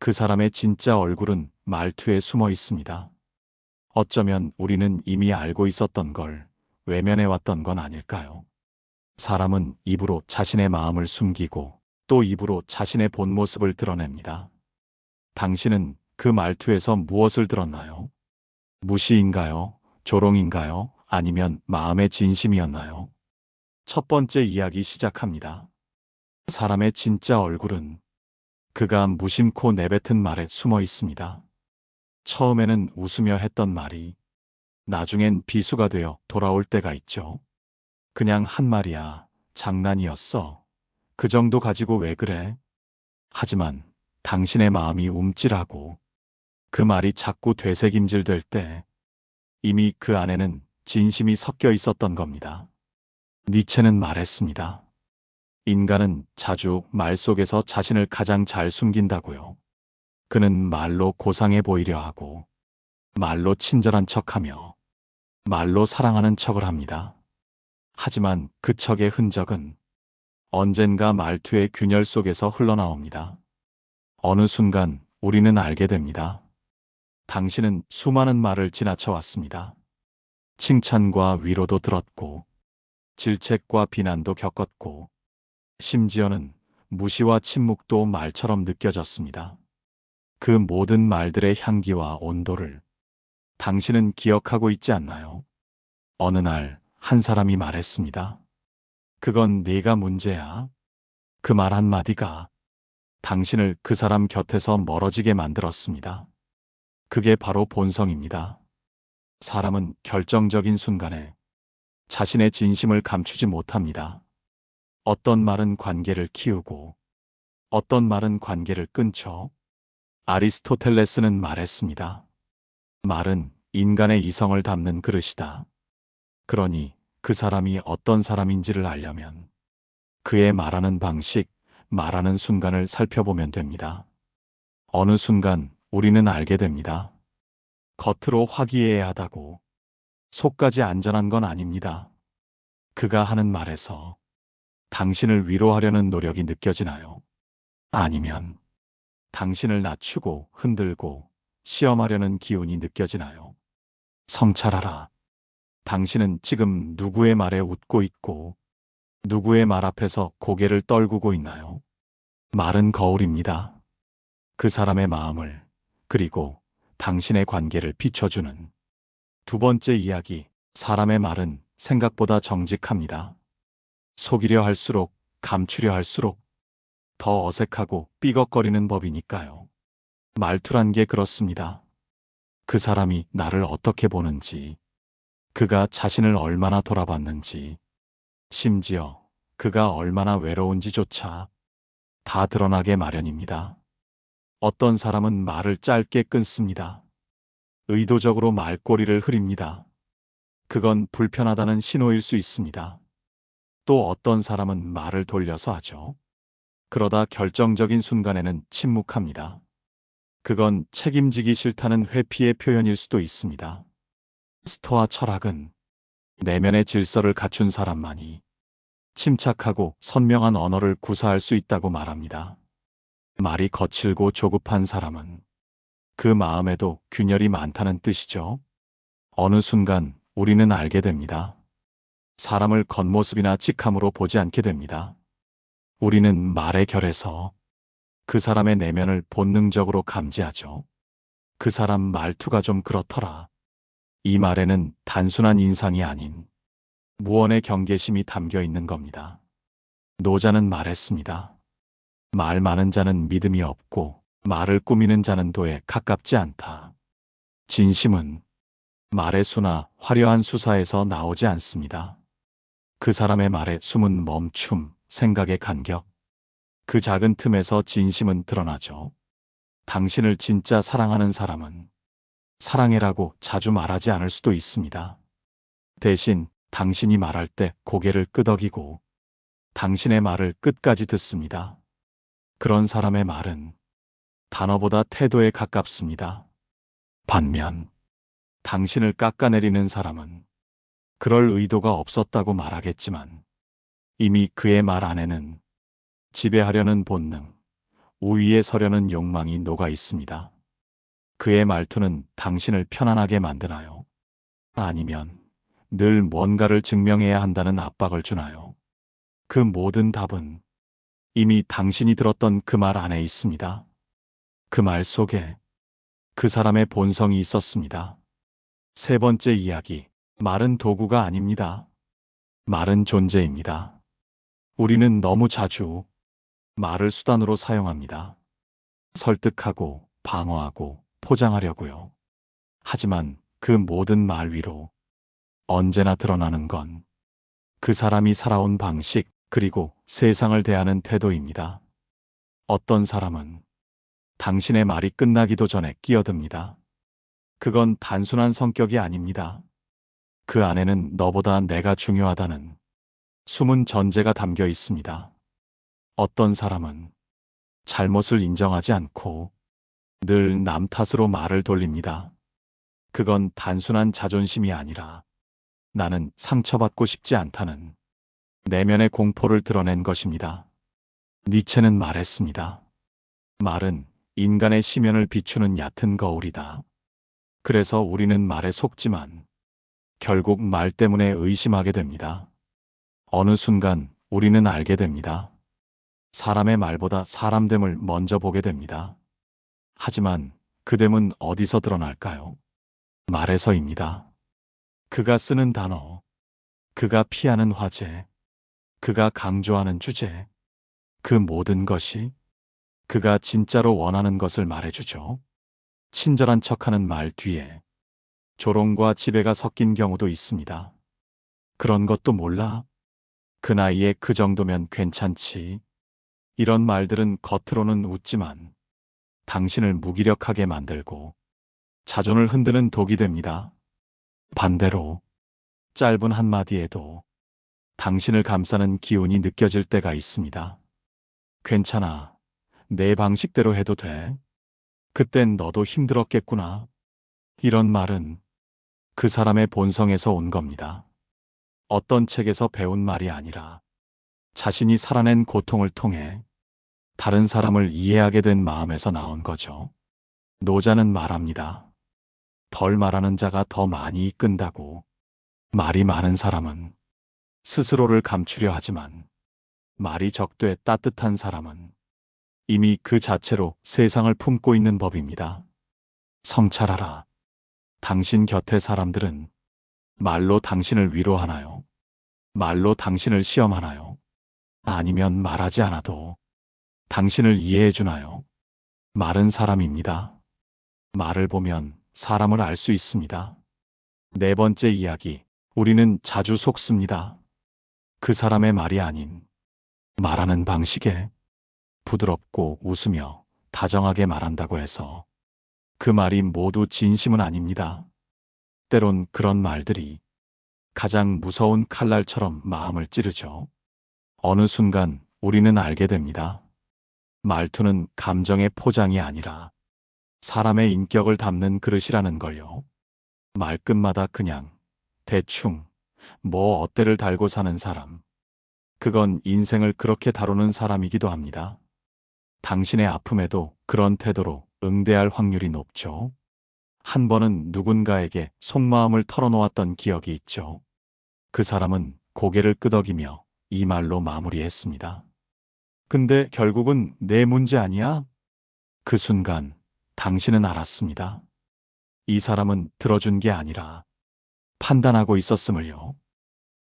그 사람의 진짜 얼굴은 말투에 숨어 있습니다. 어쩌면 우리는 이미 알고 있었던 걸 외면해 왔던 건 아닐까요? 사람은 입으로 자신의 마음을 숨기고 또 입으로 자신의 본 모습을 드러냅니다. 당신은 그 말투에서 무엇을 들었나요? 무시인가요? 조롱인가요? 아니면 마음의 진심이었나요? 첫 번째 이야기 시작합니다. 사람의 진짜 얼굴은 그가 무심코 내뱉은 말에 숨어 있습니다. 처음에는 웃으며 했던 말이 나중엔 비수가 되어 돌아올 때가 있죠. 그냥 한 말이야. 장난이었어. 그 정도 가지고 왜 그래? 하지만 당신의 마음이 움찔하고 그 말이 자꾸 되새김질 될 때 이미 그 안에는 진심이 섞여 있었던 겁니다. 니체는 말했습니다. 인간은 자주 말 속에서 자신을 가장 잘 숨긴다고요. 그는 말로 고상해 보이려 하고, 말로 친절한 척하며, 말로 사랑하는 척을 합니다. 하지만 그 척의 흔적은 언젠가 말투의 균열 속에서 흘러나옵니다. 어느 순간 우리는 알게 됩니다. 당신은 수많은 말을 지나쳐 왔습니다. 칭찬과 위로도 들었고, 질책과 비난도 겪었고, 심지어는 무시와 침묵도 말처럼 느껴졌습니다. 그 모든 말들의 향기와 온도를 당신은 기억하고 있지 않나요? 어느 날 한 사람이 말했습니다. 그건 네가 문제야. 그 말 한마디가 당신을 그 사람 곁에서 멀어지게 만들었습니다. 그게 바로 본성입니다. 사람은 결정적인 순간에 자신의 진심을 감추지 못합니다. 어떤 말은 관계를 키우고 어떤 말은 관계를 끊죠. 아리스토텔레스는 말했습니다. 말은 인간의 이성을 담는 그릇이다. 그러니 그 사람이 어떤 사람인지를 알려면 그의 말하는 방식, 말하는 순간을 살펴보면 됩니다. 어느 순간 우리는 알게 됩니다. 겉으로 화기애애하다고 속까지 안전한 건 아닙니다. 그가 하는 말에서 당신을 위로하려는 노력이 느껴지나요? 아니면 당신을 낮추고 흔들고 시험하려는 기운이 느껴지나요? 성찰하라. 당신은 지금 누구의 말에 웃고 있고 누구의 말 앞에서 고개를 떨구고 있나요? 말은 거울입니다. 그 사람의 마음을 그리고 당신의 관계를 비춰주는 두 번째 이야기, 사람의 말은 생각보다 정직합니다. 속이려 할수록, 감추려 할수록 더 어색하고 삐걱거리는 법이니까요. 말투란 게 그렇습니다. 그 사람이 나를 어떻게 보는지, 그가 자신을 얼마나 돌아봤는지, 심지어 그가 얼마나 외로운지조차 다 드러나게 마련입니다. 어떤 사람은 말을 짧게 끊습니다. 의도적으로 말꼬리를 흐립니다. 그건 불편하다는 신호일 수 있습니다. 또 어떤 사람은 말을 돌려서 하죠. 그러다 결정적인 순간에는 침묵합니다. 그건 책임지기 싫다는 회피의 표현일 수도 있습니다. 스토아 철학은 내면의 질서를 갖춘 사람만이 침착하고 선명한 언어를 구사할 수 있다고 말합니다. 말이 거칠고 조급한 사람은 그 마음에도 균열이 많다는 뜻이죠. 어느 순간 우리는 알게 됩니다. 사람을 겉모습이나 직함으로 보지 않게 됩니다. 우리는 말의 결에서 그 사람의 내면을 본능적으로 감지하죠. 그 사람 말투가 좀 그렇더라. 이 말에는 단순한 인상이 아닌 무언의 경계심이 담겨 있는 겁니다. 노자는 말했습니다. 말 많은 자는 믿음이 없고 말을 꾸미는 자는 도에 가깝지 않다. 진심은 말의 수나 화려한 수사에서 나오지 않습니다. 그 사람의 말에 숨은 멈춤, 생각의 간격, 그 작은 틈에서 진심은 드러나죠. 당신을 진짜 사랑하는 사람은 사랑해라고 자주 말하지 않을 수도 있습니다. 대신 당신이 말할 때 고개를 끄덕이고 당신의 말을 끝까지 듣습니다. 그런 사람의 말은 단어보다 태도에 가깝습니다. 반면 당신을 깎아내리는 사람은 그럴 의도가 없었다고 말하겠지만 이미 그의 말 안에는 지배하려는 본능, 우위에 서려는 욕망이 녹아 있습니다. 그의 말투는 당신을 편안하게 만드나요? 아니면 늘 뭔가를 증명해야 한다는 압박을 주나요? 그 모든 답은 이미 당신이 들었던 그 말 안에 있습니다. 그 말 속에 그 사람의 본성이 있었습니다. 세 번째 이야기. 말은 도구가 아닙니다. 말은 존재입니다. 우리는 너무 자주 말을 수단으로 사용합니다. 설득하고 방어하고 포장하려고요. 하지만 그 모든 말 위로 언제나 드러나는 건 그 사람이 살아온 방식 그리고 세상을 대하는 태도입니다. 어떤 사람은 당신의 말이 끝나기도 전에 끼어듭니다. 그건 단순한 성격이 아닙니다. 그 안에는 너보다 내가 중요하다는 숨은 전제가 담겨 있습니다. 어떤 사람은 잘못을 인정하지 않고 늘 남 탓으로 말을 돌립니다. 그건 단순한 자존심이 아니라 나는 상처받고 싶지 않다는 내면의 공포를 드러낸 것입니다. 니체는 말했습니다. 말은 인간의 심연을 비추는 얕은 거울이다. 그래서 우리는 말에 속지만 결국 말 때문에 의심하게 됩니다. 어느 순간 우리는 알게 됩니다. 사람의 말보다 사람됨을 먼저 보게 됩니다. 하지만 그 됨은 어디서 드러날까요? 말에서입니다. 그가 쓰는 단어, 그가 피하는 화제, 그가 강조하는 주제, 그 모든 것이 그가 진짜로 원하는 것을 말해주죠. 친절한 척하는 말 뒤에 조롱과 지배가 섞인 경우도 있습니다. 그런 것도 몰라. 그 나이에 그 정도면 괜찮지. 이런 말들은 겉으로는 웃지만 당신을 무기력하게 만들고 자존을 흔드는 독이 됩니다. 반대로 짧은 한마디에도 당신을 감싸는 기운이 느껴질 때가 있습니다. 괜찮아. 내 방식대로 해도 돼. 그땐 너도 힘들었겠구나. 이런 말은 그 사람의 본성에서 온 겁니다. 어떤 책에서 배운 말이 아니라 자신이 살아낸 고통을 통해 다른 사람을 이해하게 된 마음에서 나온 거죠. 노자는 말합니다. 덜 말하는 자가 더 많이 이끈다고. 말이 많은 사람은 스스로를 감추려 하지만 말이 적되 따뜻한 사람은 이미 그 자체로 세상을 품고 있는 법입니다. 성찰하라. 당신 곁의 사람들은 말로 당신을 위로하나요? 말로 당신을 시험하나요? 아니면 말하지 않아도 당신을 이해해 주나요? 말은 사람입니다. 말을 보면 사람을 알 수 있습니다. 네 번째 이야기. 우리는 자주 속습니다. 그 사람의 말이 아닌 말하는 방식에 부드럽고 웃으며 다정하게 말한다고 해서 그 말이 모두 진심은 아닙니다. 때론 그런 말들이 가장 무서운 칼날처럼 마음을 찌르죠. 어느 순간 우리는 알게 됩니다. 말투는 감정의 포장이 아니라 사람의 인격을 담는 그릇이라는 걸요. 말끝마다 그냥 대충 뭐 어때를 달고 사는 사람. 그건 인생을 그렇게 다루는 사람이기도 합니다. 당신의 아픔에도 그런 태도로 응대할 확률이 높죠. 한 번은 누군가에게 속마음을 털어놓았던 기억이 있죠. 그 사람은 고개를 끄덕이며 이 말로 마무리했습니다. 근데 결국은 내 문제 아니야? 그 순간 당신은 알았습니다. 이 사람은 들어준 게 아니라 판단하고 있었음을요.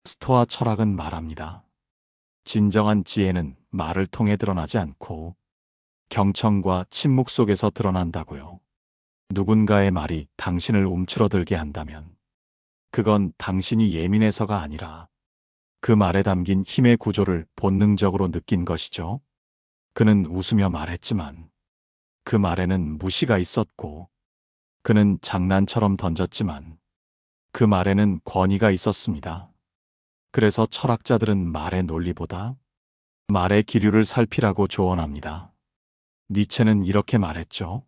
스토아 철학은 말합니다. 진정한 지혜는 말을 통해 드러나지 않고 경청과 침묵 속에서 드러난다고요. 누군가의 말이 당신을 움츠러들게 한다면 그건 당신이 예민해서가 아니라 그 말에 담긴 힘의 구조를 본능적으로 느낀 것이죠. 그는 웃으며 말했지만 그 말에는 무시가 있었고 그는 장난처럼 던졌지만 그 말에는 권위가 있었습니다. 그래서 철학자들은 말의 논리보다 말의 기류를 살피라고 조언합니다. 니체는 이렇게 말했죠.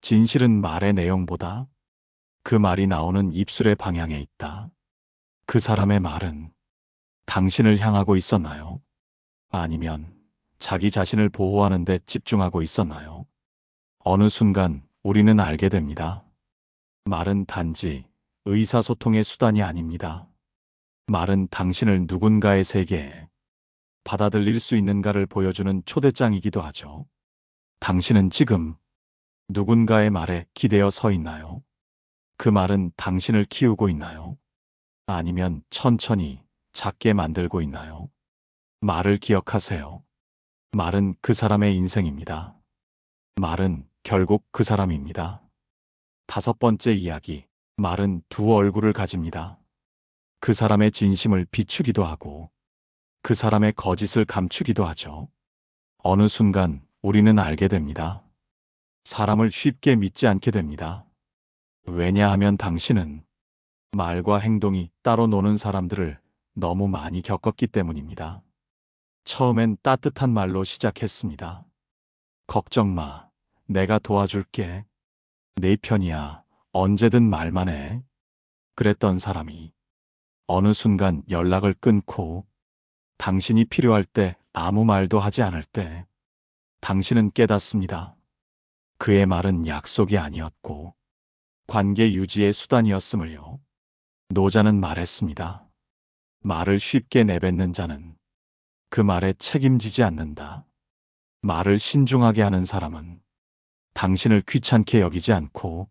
진실은 말의 내용보다 그 말이 나오는 입술의 방향에 있다. 그 사람의 말은 당신을 향하고 있었나요? 아니면 자기 자신을 보호하는 데 집중하고 있었나요? 어느 순간 우리는 알게 됩니다. 말은 단지 의사소통의 수단이 아닙니다. 말은 당신을 누군가의 세계에 받아들일 수 있는가를 보여주는 초대장이기도 하죠. 당신은 지금 누군가의 말에 기대어 서 있나요? 그 말은 당신을 키우고 있나요? 아니면 천천히 작게 만들고 있나요? 말을 기억하세요. 말은 그 사람의 인생입니다. 말은 결국 그 사람입니다. 다섯 번째 이야기. 말은 두 얼굴을 가집니다. 그 사람의 진심을 비추기도 하고 그 사람의 거짓을 감추기도 하죠. 어느 순간 우리는 알게 됩니다. 사람을 쉽게 믿지 않게 됩니다. 왜냐하면 당신은 말과 행동이 따로 노는 사람들을 너무 많이 겪었기 때문입니다. 처음엔 따뜻한 말로 시작했습니다. 걱정 마. 내가 도와줄게. 내 편이야. 언제든 말만 해. 그랬던 사람이 어느 순간 연락을 끊고 당신이 필요할 때 아무 말도 하지 않을 때 당신은 깨닫습니다. 그의 말은 약속이 아니었고 관계 유지의 수단이었음을요. 노자는 말했습니다. 말을 쉽게 내뱉는 자는 그 말에 책임지지 않는다. 말을 신중하게 하는 사람은 당신을 귀찮게 여기지 않고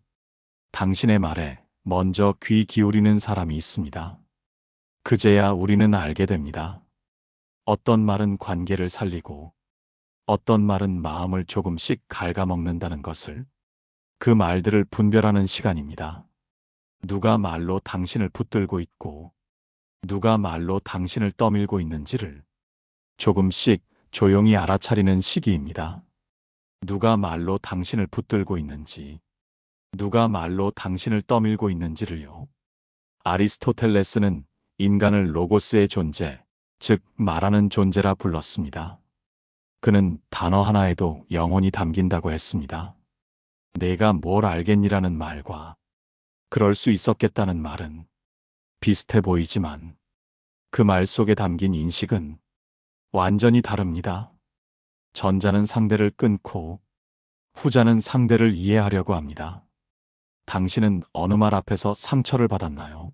당신의 말에 먼저 귀 기울이는 사람이 있습니다. 그제야 우리는 알게 됩니다. 어떤 말은 관계를 살리고 어떤 말은 마음을 조금씩 갉아먹는다는 것을 그 말들을 분별하는 시간입니다. 누가 말로 당신을 붙들고 있고 누가 말로 당신을 떠밀고 있는지를 조금씩 조용히 알아차리는 시기입니다. 누가 말로 당신을 붙들고 있는지, 누가 말로 당신을 떠밀고 있는지를요. 아리스토텔레스는 인간을 로고스의 존재, 즉 말하는 존재라 불렀습니다. 그는 단어 하나에도 영혼이 담긴다고 했습니다. 내가 뭘 알겠니라는 말과 그럴 수 있었겠다는 말은 비슷해 보이지만 그 말 속에 담긴 인식은 완전히 다릅니다. 전자는 상대를 끊고 후자는 상대를 이해하려고 합니다. 당신은 어느 말 앞에서 상처를 받았나요?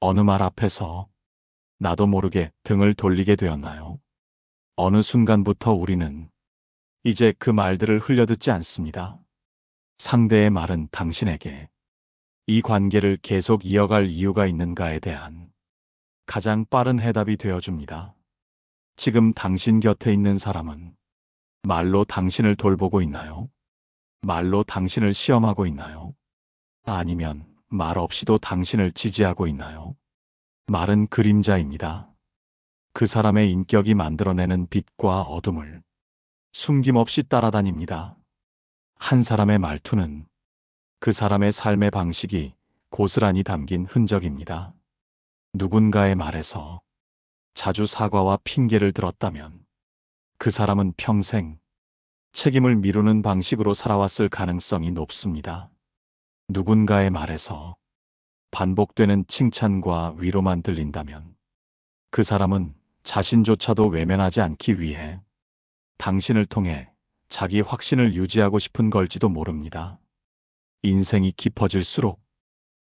어느 말 앞에서 나도 모르게 등을 돌리게 되었나요? 어느 순간부터 우리는 이제 그 말들을 흘려듣지 않습니다. 상대의 말은 당신에게 이 관계를 계속 이어갈 이유가 있는가에 대한 가장 빠른 해답이 되어줍니다. 지금 당신 곁에 있는 사람은 말로 당신을 돌보고 있나요? 말로 당신을 시험하고 있나요? 아니면 말 없이도 당신을 지지하고 있나요? 말은 그림자입니다. 그 사람의 인격이 만들어내는 빛과 어둠을 숨김없이 따라다닙니다. 한 사람의 말투는 그 사람의 삶의 방식이 고스란히 담긴 흔적입니다. 누군가의 말에서 자주 사과와 핑계를 들었다면 그 사람은 평생 책임을 미루는 방식으로 살아왔을 가능성이 높습니다. 누군가의 말에서 반복되는 칭찬과 위로만 들린다면 그 사람은 자신조차도 외면하지 않기 위해 당신을 통해 자기 확신을 유지하고 싶은 걸지도 모릅니다. 인생이 깊어질수록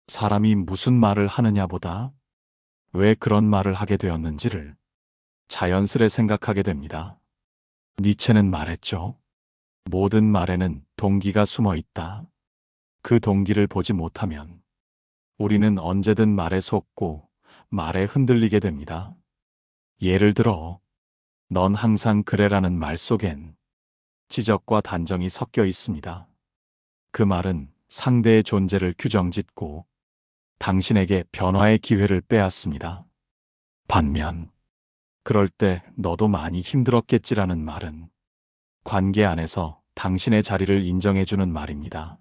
사람이 무슨 말을 하느냐보다 왜 그런 말을 하게 되었는지를 자연스레 생각하게 됩니다. 니체는 말했죠. 모든 말에는 동기가 숨어 있다. 그 동기를 보지 못하면 우리는 언제든 말에 속고 말에 흔들리게 됩니다. 예를 들어, 넌 항상 그래라는 말 속엔 지적과 단정이 섞여 있습니다. 그 말은 상대의 존재를 규정짓고 당신에게 변화의 기회를 빼앗습니다. 반면, 그럴 때 너도 많이 힘들었겠지라는 말은 관계 안에서 당신의 자리를 인정해주는 말입니다.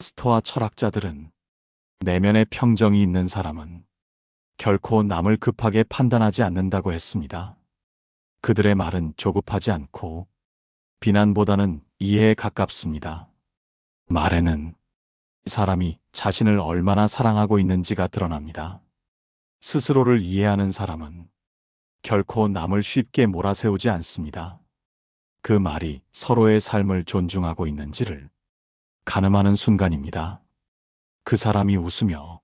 스토아 철학자들은 내면의 평정이 있는 사람은 결코 남을 급하게 판단하지 않는다고 했습니다. 그들의 말은 조급하지 않고 비난보다는 이해에 가깝습니다. 말에는 사람이 자신을 얼마나 사랑하고 있는지가 드러납니다. 스스로를 이해하는 사람은 결코 남을 쉽게 몰아세우지 않습니다. 그 말이 서로의 삶을 존중하고 있는지를 가늠하는 순간입니다. 그 사람이 웃으며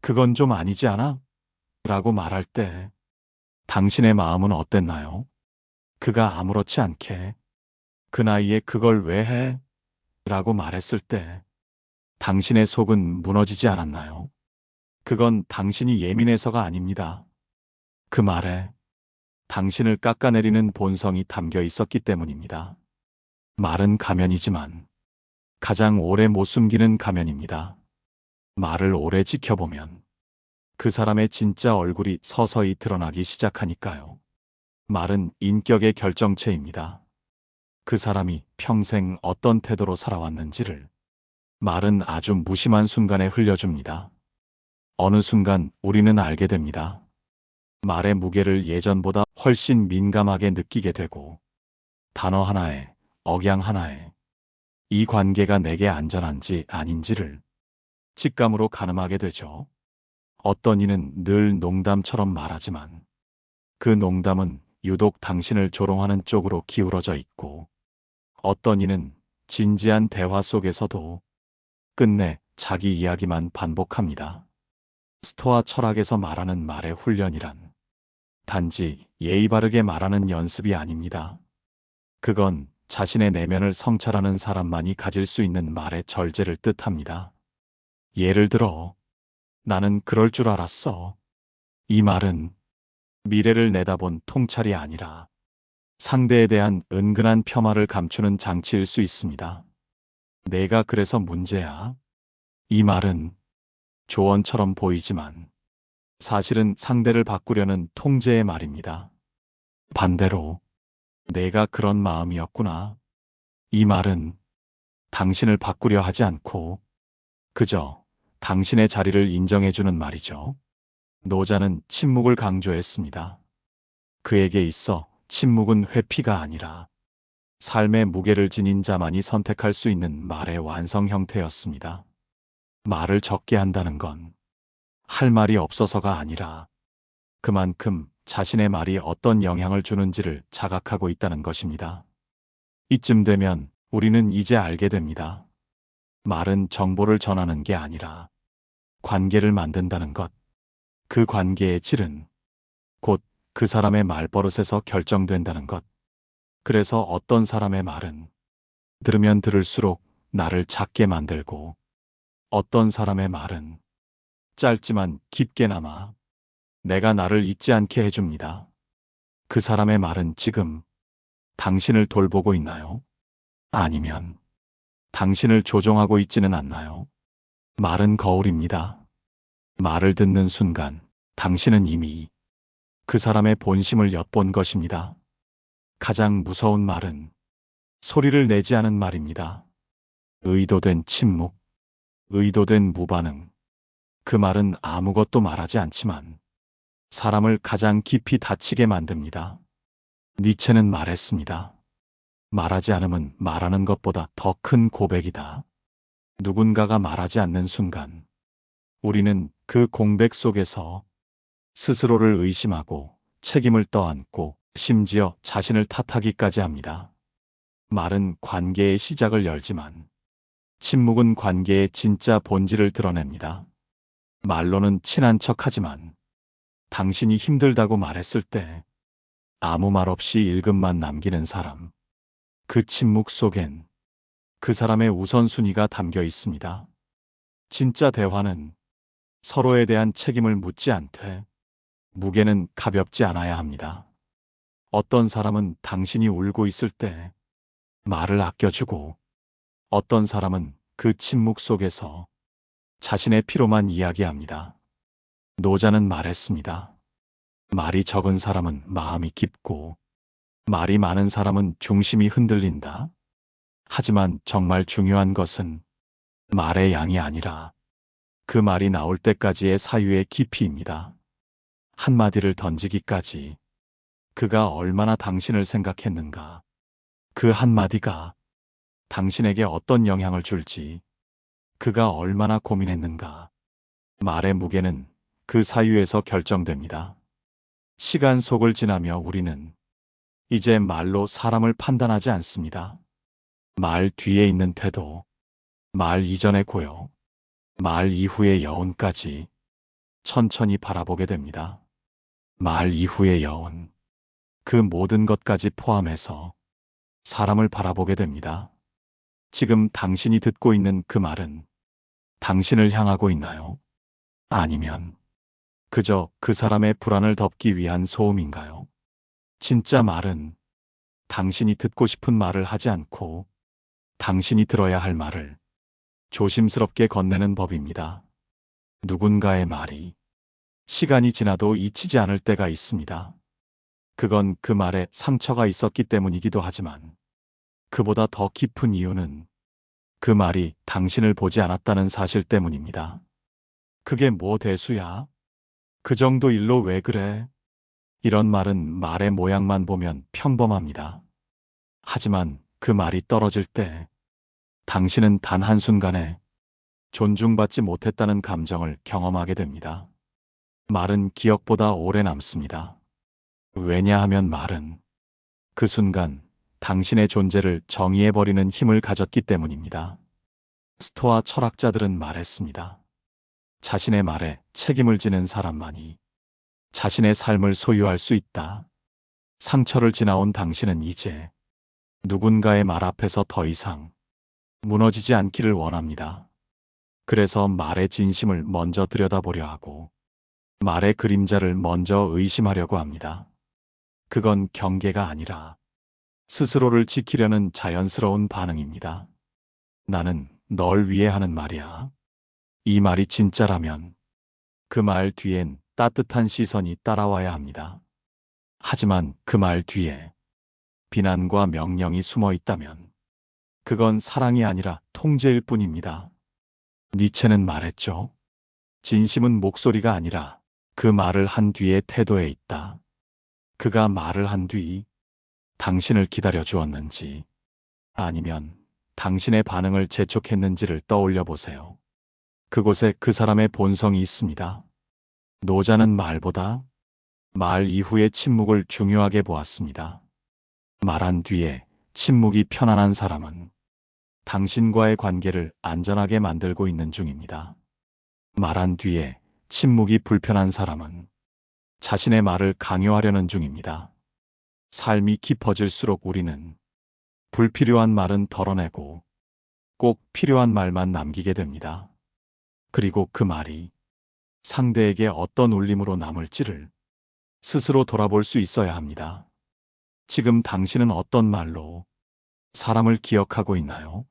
그건 좀 아니지 않아? 라고 말할 때 당신의 마음은 어땠나요? 그가 아무렇지 않게 그 나이에 그걸 왜 해? 라고 말했을 때 당신의 속은 무너지지 않았나요? 그건 당신이 예민해서가 아닙니다. 그 말에 당신을 깎아내리는 본성이 담겨 있었기 때문입니다. 말은 가면이지만 가장 오래 못 숨기는 가면입니다. 말을 오래 지켜보면 그 사람의 진짜 얼굴이 서서히 드러나기 시작하니까요. 말은 인격의 결정체입니다. 그 사람이 평생 어떤 태도로 살아왔는지를 말은 아주 무심한 순간에 흘려줍니다. 어느 순간 우리는 알게 됩니다. 말의 무게를 예전보다 훨씬 민감하게 느끼게 되고 단어 하나에 억양 하나에 이 관계가 내게 안전한지 아닌지를 직감으로 가늠하게 되죠. 어떤 이는 늘 농담처럼 말하지만 그 농담은 유독 당신을 조롱하는 쪽으로 기울어져 있고 어떤 이는 진지한 대화 속에서도 끝내 자기 이야기만 반복합니다. 스토아 철학에서 말하는 말의 훈련이란 단지 예의 바르게 말하는 연습이 아닙니다. 그건 자신의 내면을 성찰하는 사람만이 가질 수 있는 말의 절제를 뜻합니다. 예를 들어, 나는 그럴 줄 알았어. 이 말은 미래를 내다본 통찰이 아니라 상대에 대한 은근한 폄하를 감추는 장치일 수 있습니다. 내가 그래서 문제야. 이 말은 조언처럼 보이지만 사실은 상대를 바꾸려는 통제의 말입니다. 반대로 내가 그런 마음이었구나. 이 말은 당신을 바꾸려 하지 않고 그저 당신의 자리를 인정해주는 말이죠. 노자는 침묵을 강조했습니다. 그에게 있어 침묵은 회피가 아니라 삶의 무게를 지닌 자만이 선택할 수 있는 말의 완성 형태였습니다. 말을 적게 한다는 건 할 말이 없어서가 아니라 그만큼 자신의 말이 어떤 영향을 주는지를 자각하고 있다는 것입니다. 이쯤 되면 우리는 이제 알게 됩니다. 말은 정보를 전하는 게 아니라 관계를 만든다는 것. 그 관계의 질은 곧 그 사람의 말버릇에서 결정된다는 것. 그래서 어떤 사람의 말은 들으면 들을수록 나를 작게 만들고 어떤 사람의 말은 짧지만 깊게 남아 내가 나를 잊지 않게 해줍니다. 그 사람의 말은 지금 당신을 돌보고 있나요? 아니면 당신을 조종하고 있지는 않나요? 말은 거울입니다. 말을 듣는 순간 당신은 이미 그 사람의 본심을 엿본 것입니다. 가장 무서운 말은 소리를 내지 않은 말입니다. 의도된 침묵, 의도된 무반응. 그 말은 아무것도 말하지 않지만 사람을 가장 깊이 다치게 만듭니다. 니체는 말했습니다. 말하지 않음은 말하는 것보다 더 큰 고백이다. 누군가가 말하지 않는 순간 우리는 그 공백 속에서 스스로를 의심하고 책임을 떠안고 심지어 자신을 탓하기까지 합니다. 말은 관계의 시작을 열지만 침묵은 관계의 진짜 본질을 드러냅니다. 말로는 친한 척 하지만 당신이 힘들다고 말했을 때 아무 말 없이 읽음만 남기는 사람. 그 침묵 속엔 그 사람의 우선순위가 담겨 있습니다. 진짜 대화는 서로에 대한 책임을 묻지 않되 무게는 가볍지 않아야 합니다. 어떤 사람은 당신이 울고 있을 때 말을 아껴주고 어떤 사람은 그 침묵 속에서 자신의 피로만 이야기합니다. 노자는 말했습니다. 말이 적은 사람은 마음이 깊고 말이 많은 사람은 중심이 흔들린다. 하지만 정말 중요한 것은 말의 양이 아니라 그 말이 나올 때까지의 사유의 깊이입니다. 한마디를 던지기까지 그가 얼마나 당신을 생각했는가. 그 한마디가 당신에게 어떤 영향을 줄지 그가 얼마나 고민했는가. 말의 무게는 그 사유에서 결정됩니다. 시간 속을 지나며 우리는 이제 말로 사람을 판단하지 않습니다. 말 뒤에 있는 태도, 말 이전의 고요, 말 이후의 여운까지 천천히 바라보게 됩니다. 말 이후의 여운, 그 모든 것까지 포함해서 사람을 바라보게 됩니다. 지금 당신이 듣고 있는 그 말은 당신을 향하고 있나요? 아니면 그저 그 사람의 불안을 덮기 위한 소음인가요? 진짜 말은 당신이 듣고 싶은 말을 하지 않고 당신이 들어야 할 말을 조심스럽게 건네는 법입니다. 누군가의 말이 시간이 지나도 잊히지 않을 때가 있습니다. 그건 그 말에 상처가 있었기 때문이기도 하지만 그보다 더 깊은 이유는 그 말이 당신을 보지 않았다는 사실 때문입니다. 그게 뭐 대수야? 그 정도 일로 왜 그래? 이런 말은 말의 모양만 보면 평범합니다. 하지만 그 말이 떨어질 때 당신은 단 한순간에 존중받지 못했다는 감정을 경험하게 됩니다. 말은 기억보다 오래 남습니다. 왜냐하면 말은 그 순간 당신의 존재를 정의해버리는 힘을 가졌기 때문입니다. 스토아 철학자들은 말했습니다. 자신의 말에 책임을 지는 사람만이 자신의 삶을 소유할 수 있다. 상처를 지나온 당신은 이제 누군가의 말 앞에서 더 이상 무너지지 않기를 원합니다. 그래서 말의 진심을 먼저 들여다보려 하고 말의 그림자를 먼저 의심하려고 합니다. 그건 경계가 아니라 스스로를 지키려는 자연스러운 반응입니다. 나는 널 위해 하는 말이야. 이 말이 진짜라면 그 말 뒤엔 따뜻한 시선이 따라와야 합니다. 하지만 그 말 뒤에 비난과 명령이 숨어 있다면 그건 사랑이 아니라 통제일 뿐입니다. 니체는 말했죠. 진심은 목소리가 아니라 그 말을 한 뒤의 태도에 있다. 그가 말을 한 뒤 당신을 기다려 주었는지 아니면 당신의 반응을 재촉했는지를 떠올려 보세요. 그곳에 그 사람의 본성이 있습니다. 노자는 말보다 말 이후의 침묵을 중요하게 보았습니다. 말한 뒤에 침묵이 편안한 사람은 당신과의 관계를 안전하게 만들고 있는 중입니다. 말한 뒤에 침묵이 불편한 사람은 자신의 말을 강요하려는 중입니다. 삶이 깊어질수록 우리는 불필요한 말은 덜어내고 꼭 필요한 말만 남기게 됩니다. 그리고 그 말이 상대에게 어떤 울림으로 남을지를 스스로 돌아볼 수 있어야 합니다. 지금 당신은 어떤 말로 사람을 기억하고 있나요?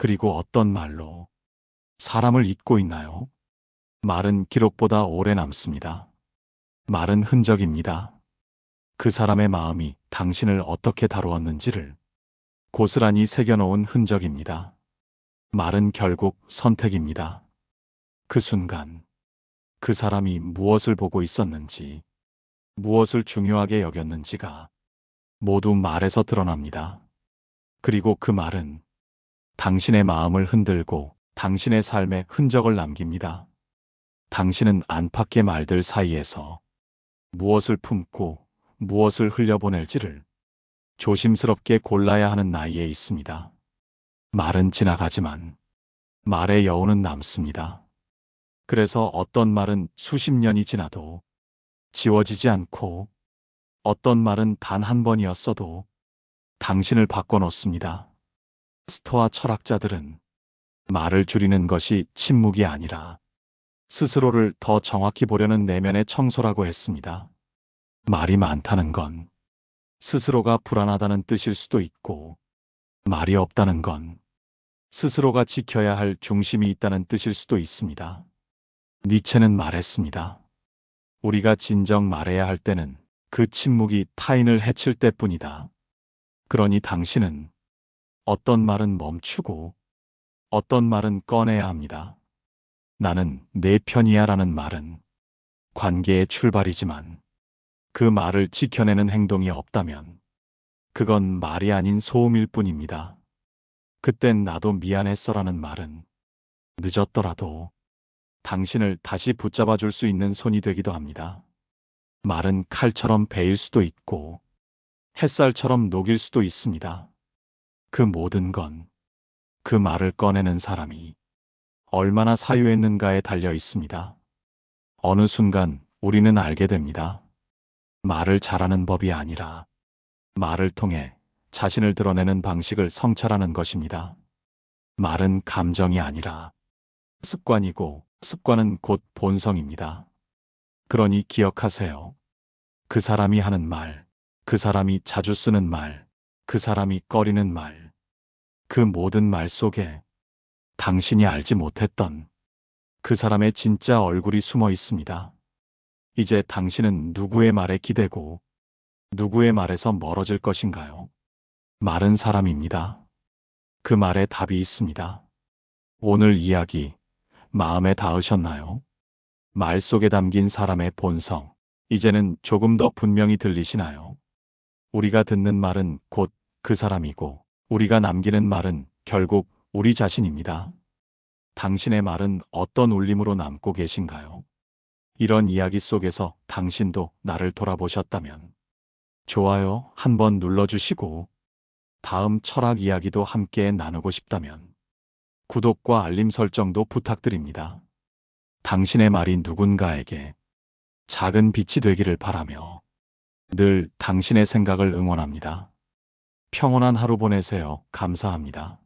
그리고 어떤 말로 사람을 잊고 있나요? 말은 기록보다 오래 남습니다. 말은 흔적입니다. 그 사람의 마음이 당신을 어떻게 다루었는지를 고스란히 새겨놓은 흔적입니다. 말은 결국 선택입니다. 그 순간 그 사람이 무엇을 보고 있었는지, 무엇을 중요하게 여겼는지가 모두 말에서 드러납니다. 그리고 그 말은 당신의 마음을 흔들고 당신의 삶에 흔적을 남깁니다. 당신은 안팎의 말들 사이에서 무엇을 품고 무엇을 흘려보낼지를 조심스럽게 골라야 하는 나이에 있습니다. 말은 지나가지만 말의 여운은 남습니다. 그래서 어떤 말은 수십 년이 지나도 지워지지 않고 어떤 말은 단 한 번이었어도 당신을 바꿔놓습니다. 스토아 철학자들은 말을 줄이는 것이 침묵이 아니라 스스로를 더 정확히 보려는 내면의 청소라고 했습니다. 말이 많다는 건 스스로가 불안하다는 뜻일 수도 있고, 말이 없다는 건 스스로가 지켜야 할 중심이 있다는 뜻일 수도 있습니다. 니체는 말했습니다. 우리가 진정 말해야 할 때는 그 침묵이 타인을 해칠 때뿐이다. 그러니 당신은 어떤 말은 멈추고 어떤 말은 꺼내야 합니다. 나는 내 편이야 라는 말은 관계의 출발이지만 그 말을 지켜내는 행동이 없다면 그건 말이 아닌 소음일 뿐입니다. 그땐 나도 미안했어 라는 말은 늦었더라도 당신을 다시 붙잡아 줄 수 있는 손이 되기도 합니다. 말은 칼처럼 베일 수도 있고 햇살처럼 녹일 수도 있습니다. 그 모든 건 그 말을 꺼내는 사람이 얼마나 사유했는가에 달려 있습니다. 어느 순간 우리는 알게 됩니다. 말을 잘하는 법이 아니라 말을 통해 자신을 드러내는 방식을 성찰하는 것입니다. 말은 감정이 아니라 습관이고 습관은 곧 본성입니다. 그러니 기억하세요. 그 사람이 하는 말, 그 사람이 자주 쓰는 말, 그 사람이 꺼리는 말, 그 모든 말 속에 당신이 알지 못했던 그 사람의 진짜 얼굴이 숨어 있습니다. 이제 당신은 누구의 말에 기대고 누구의 말에서 멀어질 것인가요? 말은 사람입니다. 그 말에 답이 있습니다. 오늘 이야기 마음에 닿으셨나요? 말 속에 담긴 사람의 본성, 이제는 조금 더 분명히 들리시나요? 우리가 듣는 말은 곧 그 사람이고, 우리가 남기는 말은 결국 우리 자신입니다. 당신의 말은 어떤 울림으로 남고 계신가요? 이런 이야기 속에서 당신도 나를 돌아보셨다면, 좋아요 한번 눌러주시고, 다음 철학 이야기도 함께 나누고 싶다면, 구독과 알림 설정도 부탁드립니다. 당신의 말이 누군가에게 작은 빛이 되기를 바라며 늘 당신의 생각을 응원합니다. 평온한 하루 보내세요. 감사합니다.